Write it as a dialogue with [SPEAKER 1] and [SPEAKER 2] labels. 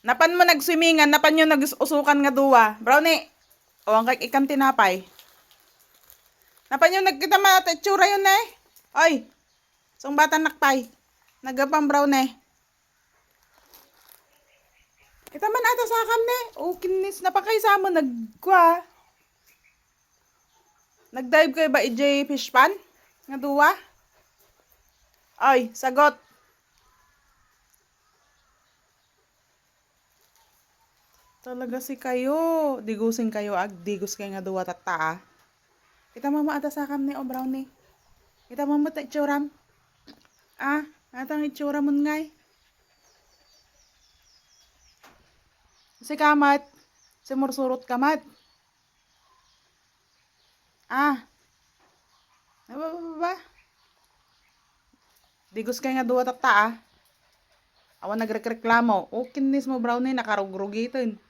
[SPEAKER 1] Napan mo nagswimingan, napan nyo nag-usukan nga duwa. Brownie, o ang ikan tinapay. Napan nyo nagkita mata itsura yun eh. Oy, sung bata nakpay. Nagapang brownie. Kita man ata sa akam ne. O kinis na pa kayo sa mo nagkwa. Nagdive kayo ba EJ fish pan? Nga duwa? Ay, sagot. Talaga si kayo. Digusin kayo ag digos kayo nga duwa tata. Kita mama ata sa kam ni o brownie. Kita mama ta itsuram. Ah, atang itsura mo ngay. Si kamat. Si mursurot kamat. Ah. Ano ba, ba? Digos kayo nga duwa tata ah. Awan nagrekreklamo. O kinis mo brownie nakarugrugitin.